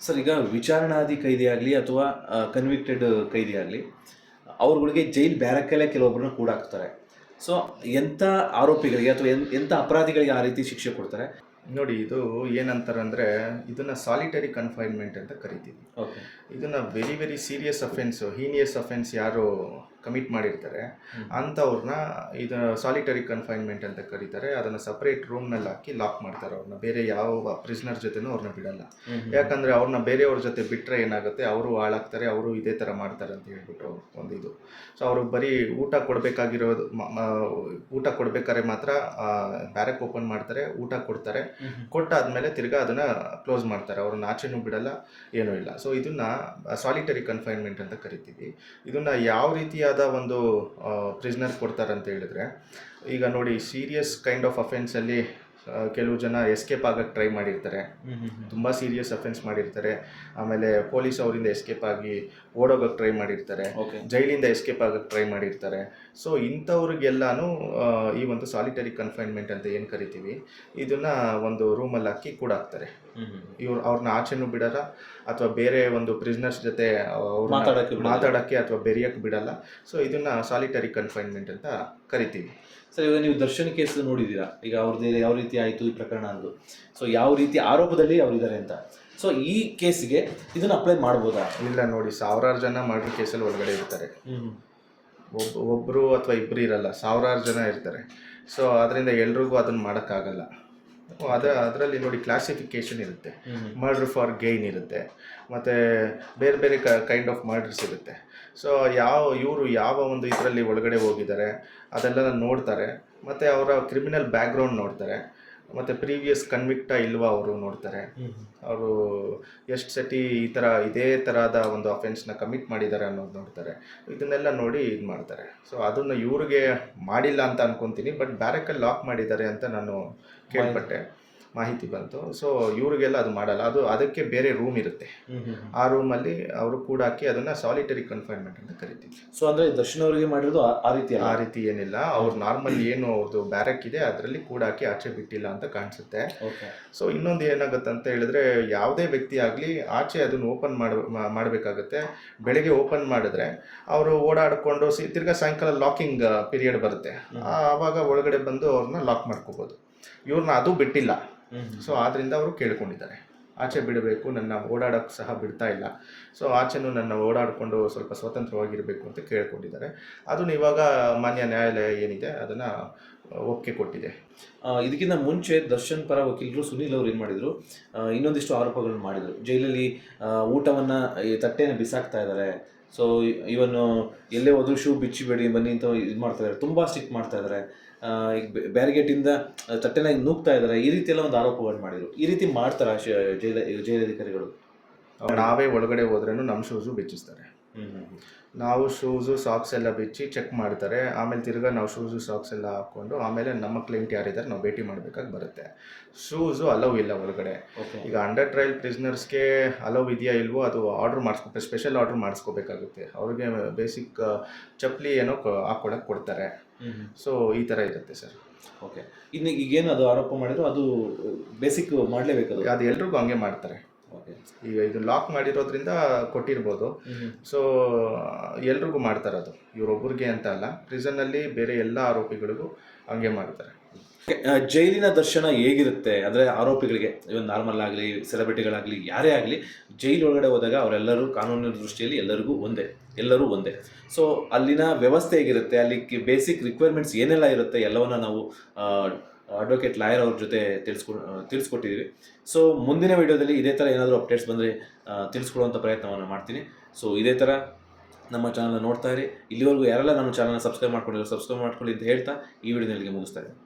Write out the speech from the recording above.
Sir ಈಗ ವಿಚಾರಣಾಧಿ ಕೈದಿ ಆಗಲಿ ಅಥವಾ ಕನ್ವಿಕ್ಟೆಡ್ ಕೈದಿ ಆಗಲಿ ಅವ್ರುಗಳಿಗೆ ಜೈಲ್ ಬ್ಯಾರಕ್ಕಲ್ಲೇ ಕೆಲವೊಬ್ಬರನ್ನ ಕೂಡ ಹಾಕ್ತಾರೆ ಸೊ ಎಂಥ ಆರೋಪಿಗಳಿಗೆ ಅಥವಾ ಎನ್- ಎಂಥ ಅಪರಾಧಿಗಳಿಗೆ ಆ ರೀತಿ ಶಿಕ್ಷೆ ಕೊಡ್ತಾರೆ? ನೋಡಿ ಇದು ಏನಂತಾರೆ ಅಂದರೆ ಇದನ್ನು ಸಾಲಿಟರಿ ಕನ್ಫೈನ್ಮೆಂಟ್ ಅಂತ ಕರಿತೀವಿ. ಓಕೆ ಇದನ್ನು very very serious offence heinous offence ಯಾರು ಕಮಿಟ್ ಮಾಡಿರ್ತಾರೆ. ಅಂಥವ್ರನ್ನ ಇದು ಸಾಲಿಟರಿ ಕನ್ಫೈನ್ಮೆಂಟ್ ಅಂತ ಕರೀತಾರೆ. ಅದನ್ನು ಸಪ್ರೇಟ್ ರೂಮ್ನಲ್ಲಿ ಹಾಕಿ ಲಾಕ್ ಮಾಡ್ತಾರೆ ಅವ್ರನ್ನ. ಬೇರೆ ಯಾವ ಪ್ರಿಸ್ನರ್ ಜೊತೆನೂ ಅವ್ರನ್ನ ಬಿಡಲ್ಲ. ಯಾಕಂದರೆ ಅವ್ರನ್ನ ಬೇರೆಯವ್ರ ಜೊತೆ ಬಿಟ್ಟರೆ ಏನಾಗುತ್ತೆ? ಅವರು ಹಾಳಾಗ್ತಾರೆ ಅವರು ಇದೇ ಥರ ಮಾಡ್ತಾರೆ ಅಂತ ಹೇಳ್ಬಿಟ್ಟು ಒಂದು ಇದು ಸೊ ಅವರು ಬರೀ ಊಟ ಕೊಡಬೇಕಾಗಿರೋದು ಊಟ ಕೊಡಬೇಕಾದ್ರೆ ಮಾತ್ರ ಬ್ಯಾರಕ್ ಓಪನ್ ಮಾಡ್ತಾರೆ ಊಟ ಕೊಡ್ತಾರೆ. ಕೊಟ್ಟಾದ್ಮೇಲೆ ತಿರ್ಗಾ ಅದನ್ನು ಕ್ಲೋಸ್ ಮಾಡ್ತಾರೆ. ಅವ್ರನ್ನ ಆಚೆನೂ ಬಿಡಲ್ಲ ಏನೂ ಇಲ್ಲ. ಸೊ ಇದನ್ನ ಸಾಲಿಟರಿ ಕನ್ಫೈನ್ಮೆಂಟ್ ಅಂತ ಕರಿತೀವಿ. ಇದನ್ನ ಯಾವ ರೀತಿಯಾದ ಒಂದು ಪ್ರಿಸ್ನರ್ ಕೊಡ್ತಾರೆ ಅಂತ ಹೇಳಿದ್ರೆ ಈಗ ನೋಡಿ ಸೀರಿಯಸ್ ಕೈಂಡ್ ಆಫ್ ಅಫೆನ್ಸಲ್ಲಿ ಕೆಲವು ಜನ ಎಸ್ಕೇಪ್ ಆಗಕ್ಕೆ ಟ್ರೈ ಮಾಡಿರ್ತಾರೆ. ತುಂಬ ಸೀರಿಯಸ್ ಅಫೆನ್ಸ್ ಮಾಡಿರ್ತಾರೆ. ಆಮೇಲೆ ಪೊಲೀಸ್ ಅವರಿಂದ ಎಸ್ಕೇಪ್ ಆಗಿ ಓಡೋಗಕ್ಕೆ ಟ್ರೈ ಮಾಡಿರ್ತಾರೆ. ಜೈಲಿಂದ ಎಸ್ಕೇಪ್ ಆಗಕ್ಕೆ ಟ್ರೈ ಮಾಡಿರ್ತಾರೆ. ಸೊ ಇಂಥವ್ರಿಗೆಲ್ಲಾನು ಈ ಒಂದು ಸಾಲಿಟರಿ ಕನ್ಫೈನ್ಮೆಂಟ್ ಅಂತ ಏನು ಕರಿತೀವಿ ಇದನ್ನು ಒಂದು ರೂಮಲ್ಲಿ ಹಾಕಿ ಕೂಡ ಹಾಕ್ತಾರೆ ಇವ್ರು ಅವ್ರನ್ನ ಆಚೆನೂ ಬಿಡಲ್ಲ ಅಥವಾ ಬೇರೆ ಒಂದು ಪ್ರಿಸ್ನರ್ಸ್ ಜೊತೆ ಮಾತಾಡೋಕ್ಕೆ ಮಾತಾಡಕ್ಕೆ ಬಿಡಲ್ಲ. ಮಾತಾಡಕ್ಕೆ ಅಥವಾ ಬೆರೆಯಕ್ಕೆ ಬಿಡಲ್ಲ. ಸೊ ಇದನ್ನ ಸಾಲಿಟರಿ ಕನ್ಫೈನ್ಮೆಂಟ್ ಅಂತ ಕರಿತೀವಿ. ಸರ್ ಇವಾಗ ನೀವು ದರ್ಶನ್ ಕೇಸ್ ನೋಡಿದ್ದೀರಾ? ಈಗ ಅವ್ರದ್ದು ಯಾವ ರೀತಿ ಆಯಿತು ಈ ಪ್ರಕರಣ ಅಂದು ಸೊ ಯಾವ ರೀತಿ ಆರೋಪದಲ್ಲಿ ಅವರಿದ್ದಾರೆ ಅಂತ. ಸೊ ಈ ಕೇಸ್ಗೆ ಇದನ್ನ ಅಪ್ಲೈ ಮಾಡ್ಬೋದಾ? ಇಲ್ಲ ನೋಡಿ ಸಾವಿರಾರು ಜನ ಮರ್ಡರ್ ಕೇಸಲ್ಲಿ ಒಳಗಡೆ ಇರ್ತಾರೆ. ಒಬ್ಬ ಒಬ್ಬರು ಅಥವಾ ಇಬ್ಬರು ಇರಲ್ಲ ಸಾವಿರಾರು ಜನ ಇರ್ತಾರೆ. ಸೊ ಅದರಿಂದ ಎಲ್ರಿಗೂ ಅದನ್ನು ಮಾಡೋಕ್ಕಾಗಲ್ಲ. ಅದ ಅದರಲ್ಲಿ ನೋಡಿ ಕ್ಲಾಸಿಫಿಕೇಶನ್ ಇರುತ್ತೆ. ಮರ್ಡರ್ ಫಾರ್ ಗೈನ್ ಇರುತ್ತೆ. ಮತ್ತು ಬೇರೆ ಬೇರೆ ಕೈಂಡ್ ಆಫ್ ಮರ್ಡರ್ಸ್ ಇರುತ್ತೆ. ಸೊ ಯಾವ ಇವರು ಯಾವ ಒಂದು ಇದರಲ್ಲಿ ಒಳಗಡೆ ಹೋಗಿದ್ದಾರೆ ಅದೆಲ್ಲ ನೋಡ್ತಾರೆ. ಮತ್ತು ಅವರ ಕ್ರಿಮಿನಲ್ ಬ್ಯಾಕ್ಗ್ರೌಂಡ್ ನೋಡ್ತಾರೆ. ಮತ್ತು ಪ್ರೀವಿಯಸ್ ಕನ್ವಿಕ್ಟ ಇಲ್ವಾ ಅವರು ನೋಡ್ತಾರೆ. ಅವರು ಎಷ್ಟು ಸತಿ ಈ ಥರ ಇದೇ ಥರದ ಒಂದು ಅಫೆನ್ಸ್ನ ಕಮಿಟ್ ಮಾಡಿದ್ದಾರೆ ಅನ್ನೋದು ನೋಡ್ತಾರೆ. ಇದನ್ನೆಲ್ಲ ನೋಡಿ ಇದು ಮಾಡ್ತಾರೆ. ಸೊ ಅದನ್ನು ಇವ್ರಿಗೆ ಮಾಡಿಲ್ಲ ಅಂತ ಅನ್ಕೊಂತೀನಿ ಬಟ್ ಬ್ಯಾರಕಲ್ಲಿ ಲಾಕ್ ಮಾಡಿದ್ದಾರೆ ಅಂತ ನಾನು ಕೇಳ್ಪಟ್ಟೆ. ಮಾಹಿತಿ ಬಂತು. ಸೊ ಇವ್ರಿಗೆಲ್ಲ ಅದು ಮಾಡಲ್ಲ. ಅದು ಅದಕ್ಕೆ ಬೇರೆ ರೂಮ್ ಇರುತ್ತೆ. ಆ ರೂಮಲ್ಲಿ ಅವರು ಕೂಡ ಹಾಕಿ ಅದನ್ನು ಸಾಲಿಟರಿ ಕನ್ಫೈನ್ಮೆಂಟ್ ಅಂತ ಕರಿತೀವಿ. ಸೊ ಅಂದ್ರೆ ದರ್ಶನ ಅವರಿಗೆ ಮಾಡಿರೋದು ಆ- ರೀತಿ ಆ ರೀತಿ ಏನಿಲ್ಲ. ಅವ್ರು ನಾರ್ಮಲ್ ಏನು ಅವ್ರದ್ದು ಬ್ಯಾರಕ್ ಇದೆ ಅದರಲ್ಲಿ ಕೂಡ ಹಾಕಿ ಆಚೆ ಬಿಟ್ಟಿಲ್ಲ ಅಂತ ಕಾಣಿಸುತ್ತೆ. ಓಕೆ ಸೊ ಇನ್ನೊಂದು ಏನಾಗುತ್ತೆ ಅಂತ ಹೇಳಿದ್ರೆ ಯಾವುದೇ ವ್ಯಕ್ತಿ ಆಗಲಿ ಆಚೆ ಅದನ್ನು ಓಪನ್ ಮಾಡ ಮಾಡಬೇಕಾಗುತ್ತೆ. ಬೆಳಗ್ಗೆ ಓಪನ್ ಮಾಡಿದ್ರೆ ಅವರು ಓಡಾಡಿಕೊಂಡು ಸಿ ತಿರ್ಗಾ ಸಾಯಂಕಾಲ ಲಾಕಿಂಗ್ ಪೀರಿಯಡ್ ಬರುತ್ತೆ. ಆವಾಗ ಒಳಗಡೆ ಬಂದು ಅವ್ರನ್ನ ಲಾಕ್ ಮಾಡ್ಕೋಬೋದು. ಇವ್ರನ್ನ ಅದು ಬಿಟ್ಟಿಲ್ಲ. ಸೊ ಆದ್ರಿಂದ ಅವರು ಕೇಳ್ಕೊಂಡಿದ್ದಾರೆ. ಆಚೆ ಬಿಡಬೇಕು ನನ್ನ ಓಡಾಡೋಕ್ಕೆ ಸಹ ಬಿಡ್ತಾ ಇಲ್ಲ. ಸೊ ಆಚೆನೂ ನನ್ನ ಓಡಾಡಿಕೊಂಡು ಸ್ವಲ್ಪ ಸ್ವತಂತ್ರವಾಗಿರಬೇಕು ಅಂತ ಕೇಳ್ಕೊಂಡಿದ್ದಾರೆ. ಅದನ್ನು ಇವಾಗ ಮಾನ್ಯ ನ್ಯಾಯಾಲಯ ಏನಿದೆ ಅದನ್ನು ಒಪ್ಪಿಗೆ ಕೊಟ್ಟಿದೆ. ಇದಕ್ಕಿಂತ ಮುಂಚೆ ದರ್ಶನ್ ಪರ ವಕೀಲರು ಸುನೀಲ್ ಅವರು ಏನು ಮಾಡಿದ್ರು? ಇನ್ನೊಂದಿಷ್ಟು ಆರೋಪಗಳನ್ನು ಮಾಡಿದರು. ಜೈಲಲ್ಲಿ ಊಟವನ್ನು ತಟ್ಟೆನ ಬಿಸಾಕ್ತಾ ಇದ್ದಾರೆ. ಸೊ ಇವನು ಎಲ್ಲೇ ಹೋದ್ರು ಶೂ ಬಿಚ್ಚಿಬೇಡಿ ಬನ್ನಿ ಅಂತ ಇದು ಮಾಡ್ತಾ ಇದ್ದಾರೆ. ತುಂಬ ಸ್ಟ್ರಿಕ್ಟ್ ಮಾಡ್ತಾ ಇದ್ದಾರೆ. ಈಗ ಬ್ಯಾರಿಗೇಟಿಂದ ತಟ್ಟೆನ ಹಿಂಗ್ ನೂಗ್ತಾ ಇದ್ದಾರೆ ಈ ರೀತಿ ಎಲ್ಲ ಒಂದು ಆರೋಪವನ್ನು ಮಾಡಿದರು. ಈ ರೀತಿ ಮಾಡ್ತಾರೆ ಜೈಲ ಜೈಲಧಿಕಾರಿಗಳು ನಾವೇ ಒಳಗಡೆ ಹೋದ್ರೂ ನಮ್ಮ ಶೂಸು ಬೆಚ್ಚಿಸ್ತಾರೆ. ನಾವು ಶೂಸು ಸಾಕ್ಸ್ ಎಲ್ಲ ಬಿಚ್ಚಿ ಚೆಕ್ ಮಾಡ್ತಾರೆ. ಆಮೇಲೆ ತಿರ್ಗಾ ನಾವು ಶೂಸು ಸಾಕ್ಸ್ ಎಲ್ಲ ಹಾಕ್ಕೊಂಡು ಆಮೇಲೆ ನಮ್ಮ ಕ್ಲೈಂಟ್ ಯಾರಿದ್ದಾರೆ ನಾವು ಭೇಟಿ ಮಾಡಬೇಕಾಗಿ ಬರುತ್ತೆ. ಶೂಸು ಅಲೌ ಇಲ್ಲ ಒಳಗಡೆ. ಈಗ ಅಂಡರ್ ಟ್ರಯಲ್ ಪ್ರಿಸ್ನರ್ಸ್ಗೆ ಅಲೌ ಇದೆಯಾ ಇಲ್ವೋ ಅದು ಆರ್ಡ್ರ್ ಮಾಡಿಸ್ಕೊ ಸ್ಪೆಷಲ್ ಆರ್ಡ್ರ್ ಮಾಡಿಸ್ಕೋಬೇಕಾಗುತ್ತೆ. ಅವ್ರಿಗೆ ಬೇಸಿಕ್ ಚಪ್ಪಲಿ ಏನೋ ಹಾಕ್ಕೊಳಕ್ಕೆ ಕೊಡ್ತಾರೆ. ಸೊ ಈ ಥರ ಇರುತ್ತೆ ಸರ್. ಓಕೆ ಇನ್ನು ಈಗೇನು ಅದು ಆರೋಪ ಮಾಡಿದ್ರು ಅದು ಬೇಸಿಕ್ ಮಾಡಲೇಬೇಕು ಅದು? ಎಲ್ರಿಗೂ ಹಂಗೆ ಮಾಡ್ತಾರೆ. ಓಕೆ ಈಗ ಇದು ಲಾಕ್ ಮಾಡಿರೋದ್ರಿಂದ ಕೊಟ್ಟಿರ್ಬೋದು. ಸೊ ಎಲ್ರಿಗೂ ಮಾಡ್ತಾರೆ ಅದು. ಇವರೊಬ್ಬರಿಗೆ ಅಂತ ಅಲ್ಲ ಪ್ರಿಸನ್ನಲ್ಲಿ ಬೇರೆ ಎಲ್ಲ ಆರೋಪಿಗಳಿಗೂ ಹಂಗೆ ಮಾಡ್ತಾರೆ. ಜೈಲಿನ ದರ್ಶನ ಹೇಗಿರುತ್ತೆ? ಅಂದರೆ ಆರೋಪಿಗಳಿಗೆ ಇವನ್ ನಾರ್ಮಲ್ ಆಗಲಿ ಸೆಲೆಬ್ರಿಟಿಗಳಾಗಲಿ ಯಾರೇ ಆಗಲಿ ಜೈಲ್ ಒಳಗಡೆ ಹೋದಾಗ ಅವರೆಲ್ಲರೂ ಕಾನೂನಿನ ದೃಷ್ಟಿಯಲ್ಲಿ ಎಲ್ಲರಿಗೂ ಒಂದೇ, ಎಲ್ಲರೂ ಒಂದೇ. ಸೊ ಅಲ್ಲಿನ ವ್ಯವಸ್ಥೆ ಹೇಗಿರುತ್ತೆ? ಅಲ್ಲಿ ಬೇಸಿಕ್ ರಿಕ್ವೈರ್ಮೆಂಟ್ಸ್ ಏನೆಲ್ಲ ಇರುತ್ತೆ? ಎಲ್ಲವನ್ನ ನಾವು ಅಡ್ವೊಕೇಟ್ ಲಾಯರ್ ಅವ್ರ ಜೊತೆ ತಿಳಿಸ್ಕೊ ತಿಳಿಸ್ಕೊಟ್ಟಿದ್ದೀವಿ ಸೊ ಮುಂದಿನ ವಿಡಿಯೋದಲ್ಲಿ ಇದೇ ಥರ ಏನಾದರೂ ಅಪ್ಡೇಟ್ಸ್ ಬಂದರೆ ತಿಳಿಸ್ಕೊಡುವಂಥ ಪ್ರಯತ್ನವನ್ನು ಮಾಡ್ತೀನಿ. ಸೊ ಇದೇ ಥರ ನಮ್ಮ ಚಾನಲ್ನ ನೋಡ್ತಾ ಇರಿ. ಇಲ್ಲಿವರೆಗೂ ಯಾರೆಲ್ಲ ನಮ್ಮ ಚಾನಲ್ನ ಸಬ್ಸ್ಕ್ರೈಬ್ ಮಾಡ್ಕೊಂಡಿರೋ ಸಬ್ಸ್ಕ್ರೈಬ್ ಮಾಡ್ಕೊಳ್ಳಿ ಅಂತ ಹೇಳ್ತಾ ಈ ವಿಡಿಯೋನ ಇಲ್ಲಿಗೆ ಮುಗಿಸ್ತಾ ಇದ್ದೀನಿ.